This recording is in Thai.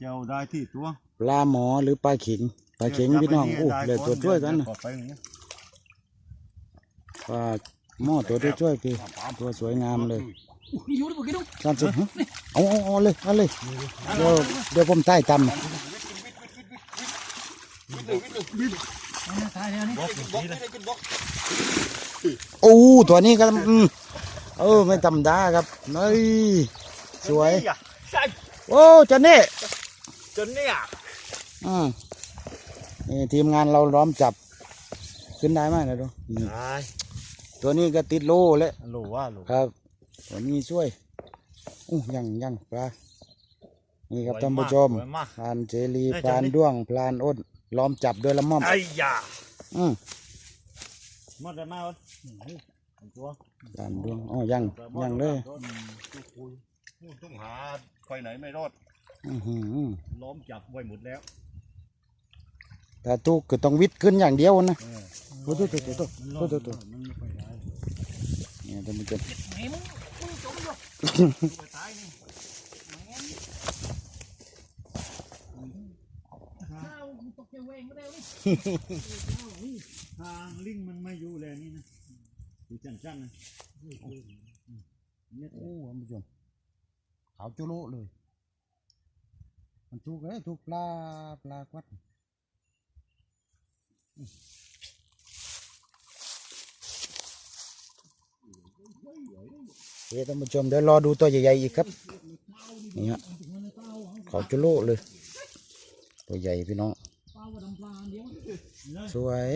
จะเอาได้ที่ตัวปลาหมอหรือปลาเข็งปลาเข็งพี่น้องโอ้เลยตัวช่วยกันนะเดี๋ไปอย่างเงี้ยปลาหม้อตัวช่วยๆพี่ตัวสวยงามเลยอยู่ดิบ่กินดูสามสิบฮะเอาเอาเอาเลยเอาเลยเดี๋ยวเดี๋ยวผมใต้ตำตายแล้วนี่โอ้ตัวนี้ก็อืมเออไม่ธรรมดาครับเฮ้ยสวยใช่โอ้เจันนี่จ นเนี่ยอืมนี่ทีมงานเราล้อมจับ ขึ้นได้ไหมนะดูนี่ตายตัวนี้ก็ติดโลแล้วหลูว่าหลูครับตัวนี้ช่วยอู้ยังยังปลานี่ครับท่านผู้ชมสวยมากพลานเจลีได้พลานจังนี่ด้วงพลานอ้นล้อมจับด้วยละม่อมไอ้ยาอืมหมดแล้วมาวะตัวพลานด้วงอ๋อยังยังเลย ต้องหาไปไหนไม่รอดอื้อหือ ล้อมจับไว้หมดแล้วแต่ทุกคือต้องวิทย์ขึ้นอย่างเดียวนะเออโอ้ตัวตัวตัวตัวตัวตัวตัวมันไม่ค่อยได้นี่ท่านผู้ชมไอ้มึงมึงจมอยู่ไปตายนี่ข้าวมึงตกใจเวงมาแล้วนี่ทางลิงมันไม่อยู่แล้วนี่นะดูจันๆนะเนี่ยโอ้ท่านผู้ชมขาวจุโลเลย มันทุกเลยทุกปลาปลากวัดเดี๋ยวท่านผู้ชมเดี๋ยวรอดูตัวใหญ่ๆอีกครับนี่ฮะเขาจุโลเลย ตัวใหญ่พี่น้องช่วยวสวย